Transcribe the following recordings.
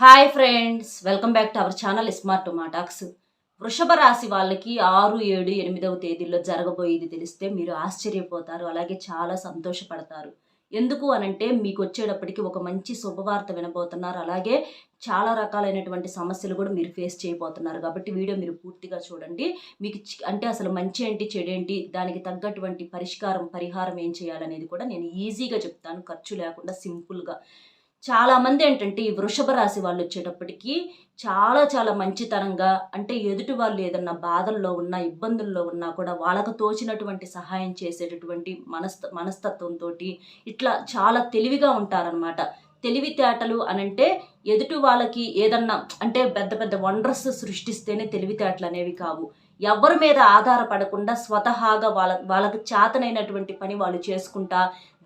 Hi friends welcome back to our channel smart టొమాటాక్స్ వృషభ రాశి వాళ్ళకి ఆరు ఏడు ఎనిమిదవ తేదీల్లో జరగబోయేది తెలిస్తే మీరు ఆశ్చర్యపోతారు అలాగే చాలా సంతోషపడతారు. ఎందుకు అనంటే మీకు వచ్చేటప్పటికి ఒక మంచి శుభవార్త వినబోతున్నారు అలాగే చాలా రకాలైనటువంటి సమస్యలు కూడా మీరు ఫేస్ చేయబోతున్నారు. కాబట్టి వీడియో మీరు పూర్తిగా చూడండి. మీకు అంటే అసలు మంచి ఏంటి చెడేంటి దానికి తగ్గటువంటి పరిష్కారం పరిహారం ఏం చేయాలనేది కూడా నేను ఈజీగా చెప్తాను. ఖర్చు లేకుండా సింపుల్గా. చాలామంది ఏంటంటే ఈ వృషభ రాశి వాళ్ళు వచ్చేటప్పటికి చాలా చాలా మంచితనంగా అంటే ఎదుటి వాళ్ళు ఏదన్నా బాధల్లో ఉన్నా ఇబ్బందుల్లో ఉన్నా కూడా వాళ్ళకు తోచినటువంటి సహాయం చేసేటటువంటి మనస్త మనస్తత్వంతో ఇట్లా చాలా తెలివిగా ఉంటారనమాట తెలివితేటలు అనంటే ఎదుటి వాళ్ళకి ఏదన్నా అంటే పెద్ద పెద్ద వండర్స్ సృష్టిస్తేనే తెలివితేటలు అనేవి కావు. ఎవరి మీద ఆధారపడకుండా స్వతహాగా వాళ్ళ వాళ్ళకు చేతనైనటువంటి పని వాళ్ళు చేసుకుంటా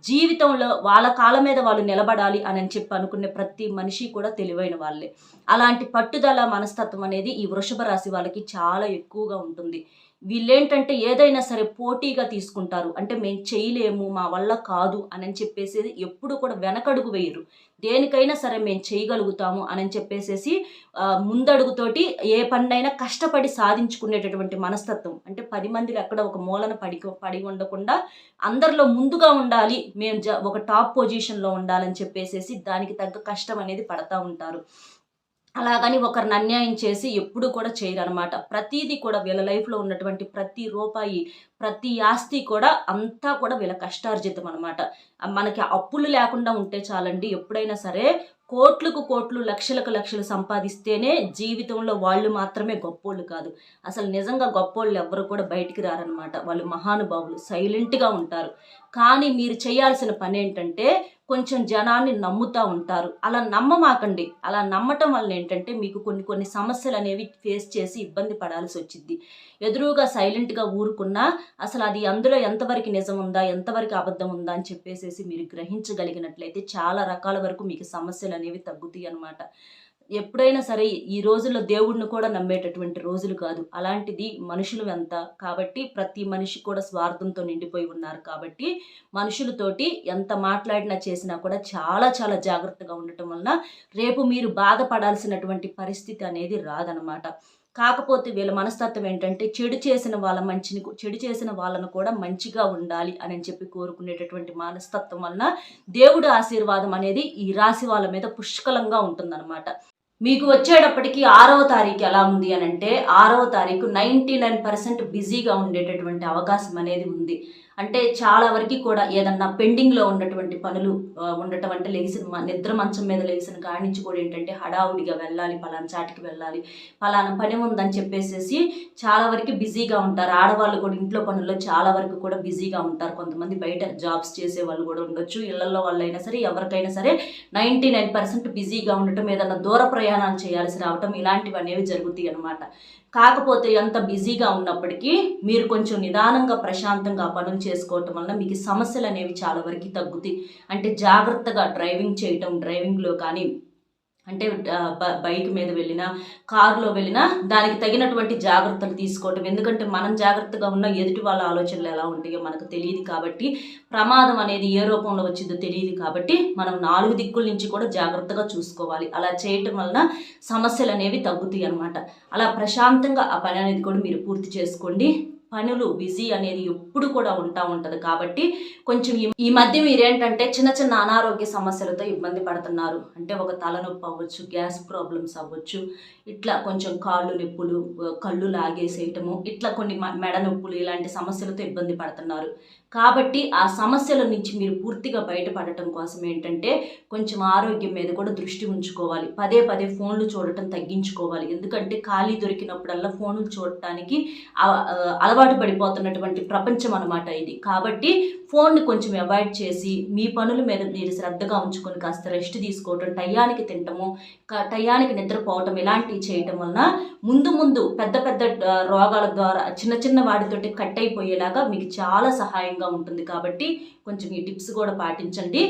జీవితంలో వాళ్ళ కాళ్ళ మీద వాళ్ళు నిలబడాలి అని చెప్పి అనుకునే ప్రతి మనిషి కూడా తెలివైన వాళ్ళే. అలాంటి పట్టుదల మనస్తత్వం అనేది ఈ వృషభ రాశి వాళ్ళకి చాలా ఎక్కువగా ఉంటుంది. వీళ్ళేంటంటే ఏదైనా సరే పోటీగా తీసుకుంటారు. అంటే మేము చేయలేము మా వల్ల కాదు అని చెప్పేసి ఎప్పుడు కూడా వెనకడుగు వేయరు. దేనికైనా సరే మేము చేయగలుగుతాము అని చెప్పేసేసి ముందడుగుతోటి ఏ పన్నైనా కష్టపడి సాధించుకునేటటువంటి మనస్తత్వం. అంటే పది మందిలో ఎక్కడ ఒక మూలన పడి పడి ఉండకుండా అందరిలో ముందుగా ఉండాలి మేము ఒక టాప్ పొజిషన్లో ఉండాలని చెప్పేసేసి దానికి తగ్గ కష్టం అనేది పడతా ఉంటారు. అలాగని ఒకరిని అన్యాయం చేసి ఎప్పుడు కూడా చేయరు అనమాట ప్రతిదీ కూడా వీళ్ళ లైఫ్లో ఉన్నటువంటి ప్రతి రూపాయి ప్రతి ఆస్తి కూడా అంతా కూడా వీళ్ళ కష్టార్జితం అనమాట. మనకి అప్పులు లేకుండా ఉంటే చాలండి ఎప్పుడైనా సరే కోట్లకు కోట్లు లక్షలకు లక్షలు సంపాదిస్తేనే జీవితంలో వాళ్ళు మాత్రమే గొప్పోళ్ళు కాదు. అసలు నిజంగా గొప్పోళ్ళు ఎవ్వరు కూడా బయటికి రారనమాట వాళ్ళు మహానుభావులు సైలెంట్గా ఉంటారు. కానీ మీరు చేయాల్సిన పని ఏంటంటే కొంచెం జనాన్ని నమ్ముతూ ఉంటారు. అలా నమ్మమాకండి. అలా నమ్మటం వల్ల ఏంటంటే మీకు కొన్ని కొన్ని సమస్యలు అనేవి ఫేస్ చేసి ఇబ్బంది పడాల్సి వచ్చింది ఎదురుగా సైలెంట్గా ఊరుకున్నా అసలు అది అందులో ఎంతవరకు నిజం ఉందా ఎంతవరకు అబద్ధం ఉందా అని చెప్పేసేసి మీరు గ్రహించగలిగినట్లయితే చాలా రకాల వరకు మీకు సమస్యలు అనేవి తగ్గుతాయి అన్నమాట. ఎప్పుడైనా సరే ఈ రోజుల్లో దేవుడిని కూడా నమ్మేటటువంటి రోజులు కాదు. అలాంటిది మనుషులు ఎంత కాబట్టి ప్రతి మనిషి కూడా స్వార్థంతో నిండిపోయి ఉన్నారు. కాబట్టి మనుషులతోటి ఎంత మాట్లాడినా చేసినా కూడా చాలా చాలా జాగ్రత్తగా ఉండటం వలన రేపు మీరు బాధపడాల్సినటువంటి పరిస్థితి అనేది రాదనమాట కాకపోతే వీళ్ళ మనస్తత్వం ఏంటంటే చెడు చేసిన వాళ్ళ మంచిని చెడు చేసిన వాళ్ళను కూడా మంచిగా ఉండాలి అని చెప్పి కోరుకునేటటువంటి మనస్తత్వం వలన దేవుడు ఆశీర్వాదం అనేది ఈ రాశి వాళ్ళ మీద పుష్కలంగా ఉంటుందన్నమాట. మీకు వచ్చేటప్పటికి ఆరవ తారీఖు ఎలా ఉంది అని అంటే ఆరవ తారీఖు నైంటీ నైన్ పర్సెంట్ బిజీగా ఉండేటటువంటి అవకాశం అనేది ఉంది. అంటే చాలా వరకు కూడా ఏదన్నా పెండింగ్లో ఉన్నటువంటి పనులు ఉండటం అంటే లెగిసిన నిద్ర మంచం మీద లెగిసిన కాడి నుంచి కూడా ఏంటంటే హడావుడిగా వెళ్ళాలి పలానా చాటికి వెళ్ళాలి పలానా పని ఉందని చెప్పేసేసి చాలా వరకు బిజీగా ఉంటారు. ఆడవాళ్ళు కూడా ఇంట్లో పనుల్లో చాలా వరకు కూడా బిజీగా ఉంటారు. కొంతమంది బయట జాబ్స్ చేసే వాళ్ళు కూడా ఉండొచ్చు. ఇళ్ళలో వాళ్ళైనా సరే ఎవరికైనా సరే నైంటీ నైన్ పర్సెంట్ బిజీగా ఉండటం ఏదన్నా దూర ప్రయాణం ప్రయాణాలు చేయాల్సి రావటం ఇలాంటివి అనేవి జరుగుతాయి అన్నమాట. కాకపోతే ఎంత బిజీగా ఉన్నప్పటికీ మీరు కొంచెం నిదానంగా ప్రశాంతంగా పనులు చేసుకోవటం వల్ల మీకు సమస్యలు అనేవి చాలా వరకు తగ్గుతాయి. అంటే జాగ్రత్తగా డ్రైవింగ్ చేయటం డ్రైవింగ్లో కానీ అంటే బైక్ మీద వెళ్ళినా కారులో వెళ్ళినా దానికి తగినటువంటి జాగ్రత్తలు తీసుకోవటం. ఎందుకంటే మనం జాగ్రత్తగా ఉన్న ఎదుటి వాళ్ళ ఆలోచనలు ఎలా ఉంటాయో మనకు తెలియదు కాబట్టి ప్రమాదం అనేది ఏ రూపంలో వచ్చిందో తెలియదు కాబట్టి మనం నాలుగు దిక్కుల నుంచి కూడా జాగ్రత్తగా చూసుకోవాలి. అలా చేయటం వలన సమస్యలు అనేవి తగ్గుతాయి అన్నమాట. అలా ప్రశాంతంగా ఆ పని అనేది కూడా మీరు పూర్తి చేసుకోండి. పనులు బిజీ అనేది ఎప్పుడు కూడా ఉంటా ఉంటుంది. కాబట్టి కొంచెం ఈ- మధ్య మీరేంటంటే చిన్న చిన్న అనారోగ్య సమస్యలతో ఇబ్బంది పడుతున్నారు. అంటే ఒక తలనొప్పి అవ్వచ్చు గ్యాస్ ప్రాబ్లమ్స్ అవ్వచ్చు ఇట్లా కొంచెం కాళ్ళు నొప్పులు కళ్ళు లాగేసేయటము ఇట్లా కొన్ని మ- మెడ నొప్పులు ఇలాంటి సమస్యలతో ఇబ్బంది పడుతున్నారు. కాబట్టి ఆ సమస్యల నుంచి మీరు పూర్తిగా బయటపడటం కోసం ఏంటంటే కొంచెం ఆరోగ్యం మీద కూడా దృష్టి ఉంచుకోవాలి. పదే పదే ఫోన్లు చూడటం తగ్గించుకోవాలి. ఎందుకంటే ఖాళీ దొరికినప్పుడల్లా ఫోన్లు చూడటానికి అలవాటు పడిపోతున్నటువంటి ప్రపంచం అనమాట ఇది. కాబట్టి ఫోన్ని కొంచెం అవాయిడ్ చేసి మీ పనుల మీద మీరు శ్రద్ధగా ఉంచుకొని కాస్త రెస్ట్ తీసుకోవటం టయానికి తినటము టయానికి నిద్రపోవటం ఇలాంటివి చేయటం వలన ముందు ముందు పెద్ద పెద్ద రోగాల ద్వారా చిన్న చిన్న వాటితోటి కట్ అయిపోయేలాగా మీకు చాలా సహాయంగా ఉంటుంది. కాబట్టి కొంచెం ఈ టిప్స్ కూడా పాటించండి.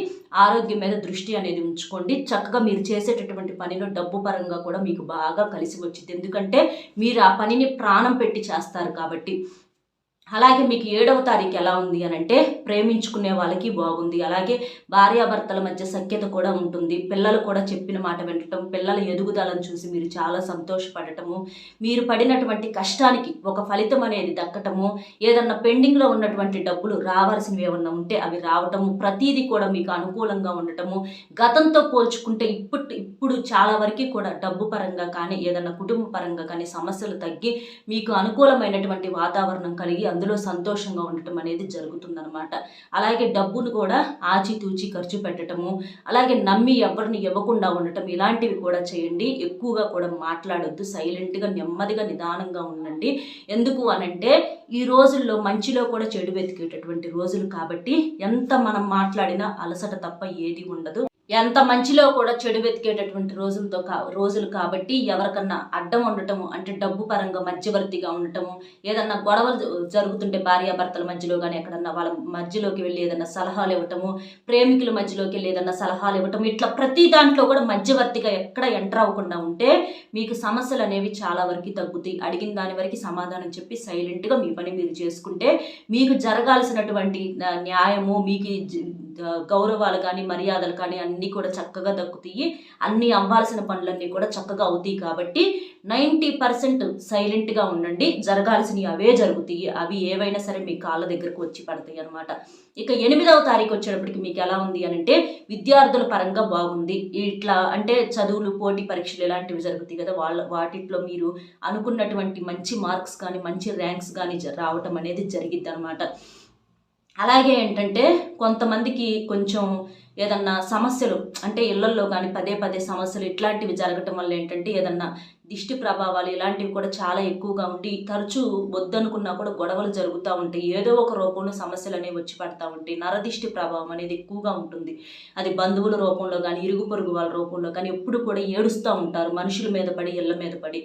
ఆరోగ్యం మీద దృష్టి అనేది ఉంచుకోండి. చక్కగా మీరు చేసేటటువంటి పనిలో డబ్బు పరంగా కూడా మీకు బాగా కలిసి వచ్చింది. ఎందుకంటే మీరు ఆ పనిని ప్రాణం పెట్టి చేస్తారు కాబట్టి. అలాగే మీకు ఏడవ తారీఖు ఎలా ఉంది అని అంటే ప్రేమించుకునే వాళ్ళకి బాగుంది. అలాగే భార్యాభర్తల మధ్య సఖ్యత కూడా ఉంటుంది. పిల్లలు కూడా చెప్పిన మాట వినటం పిల్లల ఎదుగుదలను చూసి మీరు చాలా సంతోషపడటము మీరు పడినటువంటి కష్టానికి ఒక ఫలితం అనేది దక్కటము ఏదన్నా పెండింగ్లో ఉన్నటువంటి డబ్బులు రావాల్సినవి ఏమన్నా ఉంటే అవి రావటము ప్రతీది కూడా మీకు అనుకూలంగా ఉండటము గతంతో పోల్చుకుంటే ఇప్పుడు ఇప్పుడు చాలా వరకు కూడా డబ్బు పరంగా కానీ ఏదన్నా కుటుంబ పరంగా కానీ సమస్యలు తగ్గి మీకు అనుకూలమైనటువంటి వాతావరణం కలిగి అందులో సంతోషంగా ఉండటం అనేది జరుగుతుందనమాట అలాగే డబ్బును కూడా ఆచితూచి ఖర్చు పెట్టడము అలాగే నమ్మి ఎవరిని ఇవ్వకుండా ఉండటం ఇలాంటివి కూడా చేయండి. ఎక్కువగా కూడా మాట్లాడొద్దు సైలెంట్గా నెమ్మదిగా నిదానంగా ఉండండి. ఎందుకు అనంటే ఈ రోజుల్లో మంచిలో కూడా చెడు వెతికేటటువంటి రోజులు కాబట్టి ఎంత మనం మాట్లాడినా అలసట తప్ప ఏది ఉండదు. ఎంత మంచిలో కూడా చెడు వెతికేటటువంటి రోజులతో కా రోజులు కాబట్టి ఎవరికన్నా అడ్డం ఉండటము అంటే డబ్బు పరంగా మధ్యవర్తిగా ఉండటము ఏదన్నా గొడవలు జరుగుతుంటే భార్యాభర్తల మధ్యలో కానీ ఎక్కడన్నా వాళ్ళ మధ్యలోకి వెళ్ళి ఏదన్నా సలహాలు ఇవ్వటము ప్రేమికుల మధ్యలోకి వెళ్ళి ఏదన్నా సలహాలు ఇవ్వటము ఇట్లా ప్రతి దాంట్లో కూడా మధ్యవర్తిగా ఎక్కడ ఎంటర్ అవ్వకుండా ఉంటే మీకు సమస్యలు అనేవి చాలా వరకు తగ్గుతాయి. అడిగిన దాని వరకు సమాధానం చెప్పి సైలెంట్గా మీ పని మీరు చేసుకుంటే మీకు జరగాల్సినటువంటి న్యాయము మీకు గౌరవాలు కానీ మర్యాదలు కానీ అన్నీ కూడా చక్కగా దక్కుతాయి అన్నీ అవ్వాల్సిన పనులన్నీ కూడా చక్కగా అవుతాయి కాబట్టి నైంటీ పర్సెంట్ సైలెంట్గా ఉండండి. జరగాల్సినవి అవే జరుగుతాయి. అవి ఏవైనా సరే మీ కాళ్ళ దగ్గరకు వచ్చి పడతాయి అనమాట ఇక ఎనిమిదవ తారీఖు వచ్చేటప్పటికి మీకు ఎలా ఉంది అని అంటే విద్యార్థుల పరంగా బాగుంది. ఇట్లా అంటే చదువులు పోటీ పరీక్షలు ఇలాంటివి జరుగుతాయి కదా. వాళ్ళ వాటిట్లో మీరు అనుకున్నటువంటి మంచి మార్క్స్ కానీ మంచి ర్యాంక్స్ కానీ జ- రావటం అనేది జరిగిద్ది అనమాట అలాగే ఏంటంటే కొంతమందికి కొంచెం ఏదన్నా సమస్యలు అంటే ఇళ్ళల్లో కానీ పదే పదే సమస్యలు ఇట్లాంటివి జరగటం వల్ల ఏంటంటే ఏదన్నా దిష్టి ప్రభావాలు ఇలాంటివి కూడా చాలా ఎక్కువగా ఉండి తరచూ వద్దనుకున్నా కూడా గొడవలు జరుగుతూ ఉంటాయి. ఏదో ఒక రూపంలో సమస్యలు అనేవి వచ్చి పడతా ఉంటాయి. నరదిష్టి ప్రభావం అనేది ఎక్కువగా ఉంటుంది. అది బంధువుల రూపంలో కానీ ఇరుగు పొరుగు వాళ్ళ రూపంలో కానీ ఎప్పుడు కూడా ఏడుస్తూ ఉంటారు. మనుషుల మీద పడి ఇళ్ళ మీద పడి.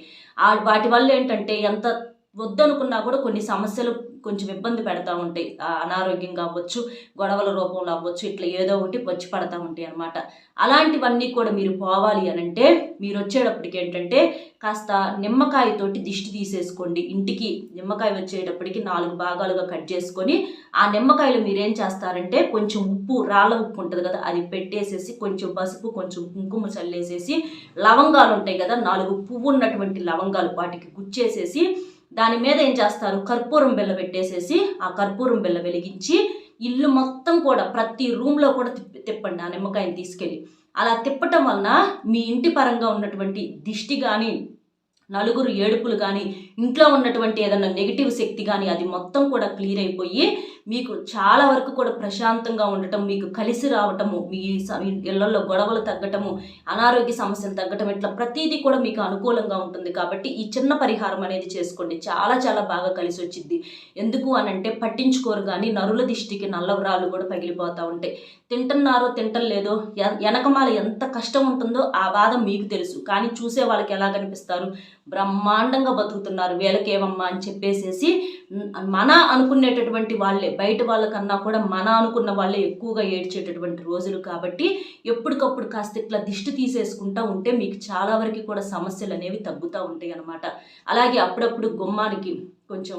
వాటి వల్ల ఏంటంటే ఎంత వద్దనుకున్నా కూడా కొన్ని సమస్యలు కొంచెం ఇబ్బంది పెడతా ఉంటాయి. అనారోగ్యం కావచ్చు గొడవల రూపంలో అవ్వచ్చు ఇట్లా ఏదో ఒకటి వచ్చి పడతా ఉంటాయి అనమాట అలాంటివన్నీ కూడా మీరు పోవాలి అని అంటే మీరు వచ్చేటప్పటికి ఏంటంటే కాస్త నిమ్మకాయతోటి దిష్టి తీసేసుకోండి. ఇంటికి నిమ్మకాయ వచ్చేటప్పటికి నాలుగు భాగాలుగా కట్ చేసుకొని ఆ నిమ్మకాయలు మీరేం చేస్తారంటే కొంచెం ఉప్పు రాళ్ళ ఉప్పు ఉంటుంది కదా అది పెట్టేసేసి కొంచెం పసుపు కొంచెం కుంకుమ చల్లేసేసి లవంగాలు ఉంటాయి కదా నాలుగు పువ్వు ఉన్నటువంటి లవంగాలు వాటికి గుచ్చేసేసి దాని మీద ఏం చేస్తారు? కర్పూరం బిల్ల పెట్టేసేసి ఆ కర్పూరం బిల్ల వెలిగించి ఇల్లు మొత్తం కూడా ప్రతి రూమ్లో కూడా తిప్పి తిప్పండి ఆ నిమ్మకాయని తీసుకెళ్ళి. అలా తిప్పటం వలన మీ ఇంటి పరంగా ఉన్నటువంటి దిష్టి కానీ నలుగురు ఏడుపులు కానీ ఇంట్లో ఉన్నటువంటి ఏదైనా నెగిటివ్ శక్తి కానీ అది మొత్తం కూడా క్లియర్ అయిపోయి మీకు చాలా వరకు కూడా ప్రశాంతంగా ఉండటం మీకు కలిసి రావటము మీ ఇళ్ళలో గొడవలు తగ్గటము అనారోగ్య సమస్యలు తగ్గటం ఇట్లా ప్రతిదీ కూడా మీకు అనుకూలంగా ఉంటుంది. కాబట్టి ఈ చిన్న పరిహారం అనేది చేసుకోండి. చాలా చాలా బాగా కలిసి వచ్చింది ఎందుకు అని అంటే పట్టించుకోరు కానీ నరుల దిష్టికి నల్లవరాలు కూడా పగిలిపోతూ ఉంటాయి. తింటున్నారో తింటలేదో ఎ- వెనకమాల ఎంత కష్టం ఉంటుందో ఆ బాధ మీకు తెలుసు. కానీ చూసే వాళ్ళకి ఎలా కనిపిస్తారు? బ్రహ్మాండంగా బతుకుతున్నారు వీళ్ళకేమమ్మా అని చెప్పేసేసి మన అనుకునేటటువంటి వాళ్ళే బయట వాళ్ళకన్నా కూడా మన అనుకున్న వాళ్ళే ఎక్కువగా ఏడ్చేటటువంటి రోజులు కాబట్టి ఎప్పటికప్పుడు కాస్త ఇట్లా దిష్టి తీసేసుకుంటా ఉంటే మీకు చాలా వరకు కూడా సమస్యలు అనేవి తగ్గుతూ ఉంటాయి అన్నమాట అలాగే అప్పుడప్పుడు గుమ్మానికి కొంచెం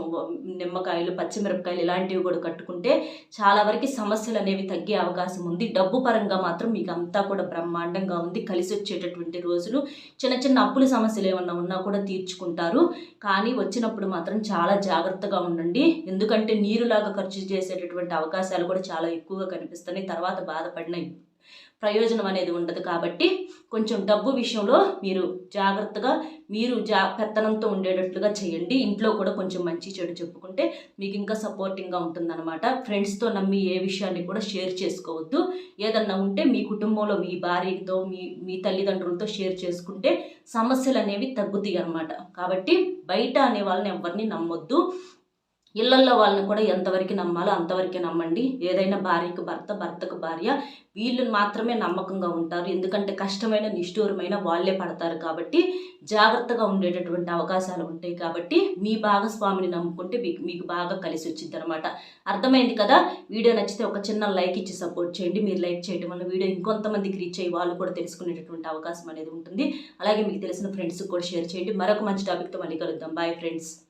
నిమ్మకాయలు పచ్చిమిరపకాయలు ఇలాంటివి కూడా కట్టుకుంటే చాలా వరకు సమస్యలు అనేవి తగ్గే అవకాశం ఉంది. డబ్బు పరంగా మాత్రం మీకు అంతా కూడా బ్రహ్మాండంగా ఉంది. కలిసి వచ్చేటటువంటి రోజులు చిన్న చిన్న అప్పుల సమస్యలు ఏమన్నా ఉన్నా కూడా తీర్చుకుంటారు. కానీ వచ్చినప్పుడు మాత్రం చాలా జాగ్రత్తగా ఉండండి. ఎందుకంటే నీరులాగా ఖర్చు చేసేటటువంటి అవకాశాలు కూడా చాలా ఎక్కువగా కనిపిస్తున్నాయి. తర్వాత బాధపడిన ప్రయోజనం అనేది ఉండదు కాబట్టి కొంచెం డబ్బు విషయంలో మీరు జాగ్రత్తగా మీరు జా పెత్తనంతో ఉండేటట్లుగా చేయండి. ఇంట్లో కూడా కొంచెం మంచి చెడు చెప్పుకుంటే మీకు ఇంకా సపోర్టింగ్గా ఉంటుందన్నమాట. ఫ్రెండ్స్తో నమ్మి ఏ విషయాన్ని కూడా షేర్ చేసుకోవద్దు. ఏదన్నా ఉంటే మీ కుటుంబంలో మీ భార్యతో మీ మీ తల్లిదండ్రులతో షేర్ చేసుకుంటే సమస్యలు అనేవి తగ్గుతాయి అనమాట కాబట్టి బయట అనే వాళ్ళని ఎవరిని నమ్మొద్దు. ఇళ్ళల్లో వాళ్ళని కూడా ఎంతవరకు నమ్మాలో అంతవరకే నమ్మండి. ఏదైనా భార్యకు భర్త భర్తకు భార్య వీళ్ళు మాత్రమే నమ్మకంగా ఉంటారు. ఎందుకంటే కష్టమైన నిష్ఠూరమైన వాళ్ళే పడతారు కాబట్టి జాగ్రత్తగా ఉండేటటువంటి అవకాశాలు ఉంటాయి కాబట్టి మీ భాగస్వామిని నమ్ముకుంటే మీకు మీకు బాగా కలిసి వచ్చింది అనమాట అర్థమైంది కదా? వీడియో నచ్చితే ఒక చిన్న లైక్ ఇచ్చి సపోర్ట్ చేయండి. మీరు లైక్ చేయడం వల్ల వీడియో ఇంకొంతమందికి రీచ్ అయ్యి వాళ్ళు కూడా తెలుసుకునేటటువంటి అవకాశం అనేది ఉంటుంది. అలాగే మీకు తెలిసిన ఫ్రెండ్స్కి కూడా షేర్ చేయండి. మరొక మంచి టాపిక్తో మళ్ళీ కలుద్దాం. Bye friends